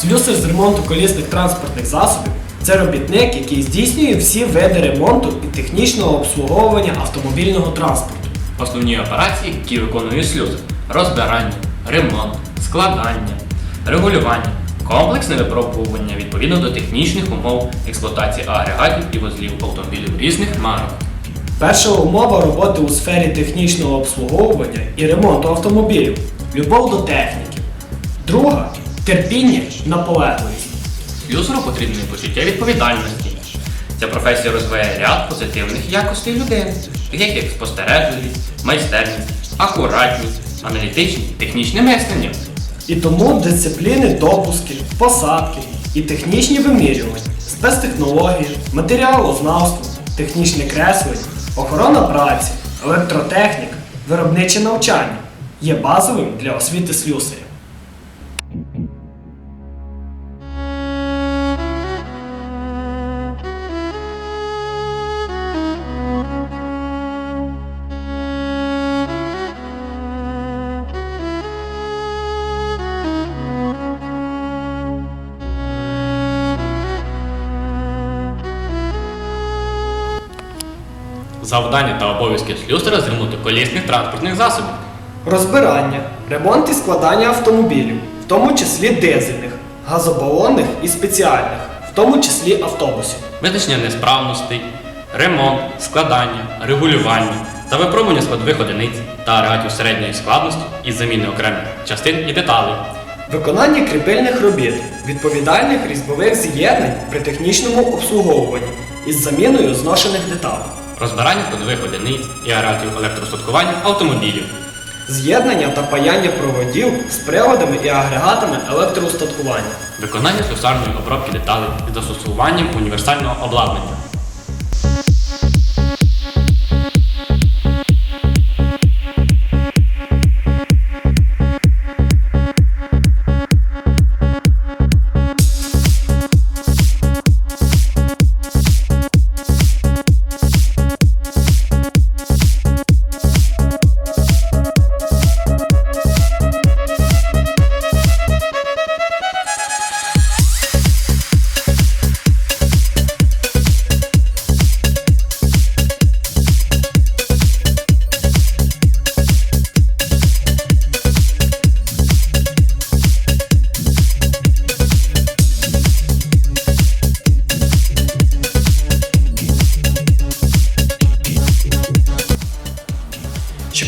слюсар з ремонту колісних транспортних засобів це робітник, який здійснює всі види ремонту і технічного обслуговування автомобільного транспорту. Основні операції, які виконує слюсар – розбирання, ремонт, складання, регулювання, комплексне випробування відповідно до технічних умов експлуатації агрегатів і вузлів автомобілів різних марок. Перша умова роботи у сфері технічного обслуговування і ремонту автомобілів любов до техніки. Друга терпіння, наполегливість. Слюсару потрібне почуття відповідальності. Ця професія розвиває ряд позитивних якостей людини, таких як спостережливість, майстерність, акуратність, аналітичне і технічне мислення. І тому дисципліни допуски, посадки і технічні вимірювання, спецтехнології, матеріалознавство, технічне креслення, охорона праці, електротехніка, виробниче навчання є базовим для освіти слюсаря. Завдання та обов'язки слюсара з ремонту колісних транспортних засобів. Розбирання, ремонт і складання автомобілів, в тому числі дизельних, газобалонних і спеціальних, в тому числі автобусів. визначення несправностей, ремонт, складання, регулювання та випробування складових одиниць та агрегатів середньої складності із заміни окремих частин і деталей, Виконання кріпильних робіт, відповідальних різьбових з'єднань при технічному обслуговуванні із заміною зношених деталей, розбирання ходових одиниць і агрегатів електростаткування автомобілів, з'єднання та паяння проводів з приводами і агрегатами електроустаткування, виконання слюсарної обробки деталей із застосуванням універсального обладнання.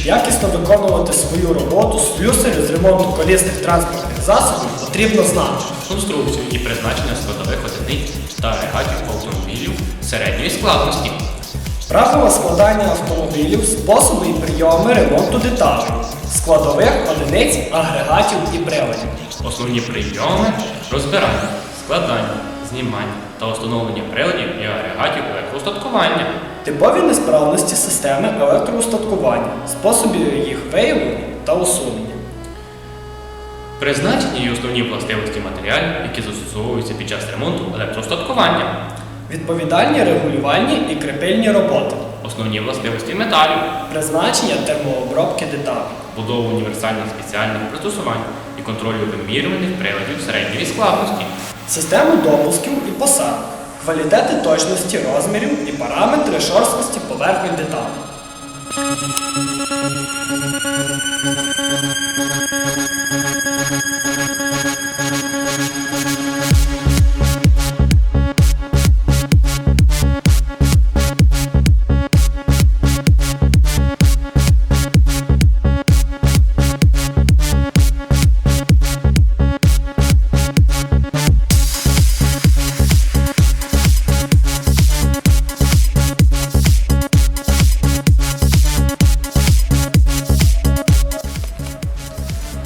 Якісно виконувати свою роботу, слюсарю з ремонту колісних транспортних засобів потрібно знати. конструкцію і призначення складових одиниць та агрегатів автомобілів середньої складності, Правила складання автомобілів, способи і прийоми ремонту деталей, складових одиниць, агрегатів і приладів. основні прийоми розбирання, складання, знімання та встановлення приладів і агрегатів електроустаткування, Типові несправності системи електроустаткування, способи їх виявлення та усунення. призначення і основні властивості матеріалів, які застосовуються під час ремонту електроустаткування, Відповідальні регулювальні і крепильні роботи, основні властивості металів, призначення термообробки деталей. будову універсальних спеціальних пристосувань і контролю вимірюваних приладів середньої складності, Систему допусків і посадок, квалітети точності розмірів і параметри шорсткості поверхонь деталей.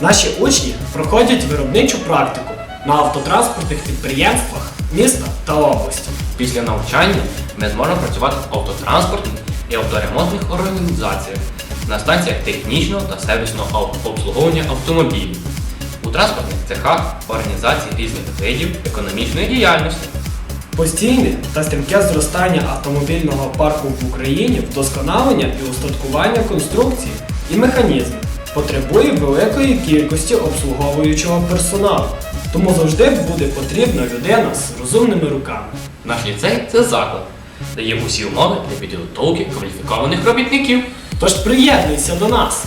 Наші учні проходять виробничу практику на автотранспортних підприємствах міста та області. Після навчання ми зможемо працювати в автотранспортних і авторемонтних організаціях на станціях технічного та сервісного обслуговування автомобілів, у транспортних цехах організації різних видів економічної діяльності. Постійне та стрімке зростання автомобільного парку в Україні, вдосконалення і устаткування конструкції і механізмів потребує великої кількості обслуговуючого персоналу. Тому завжди буде потрібна людина з розумними руками. Наш ліцей це заклад, дає усі умови для підготовки кваліфікованих робітників. Тож приєднуйся до нас!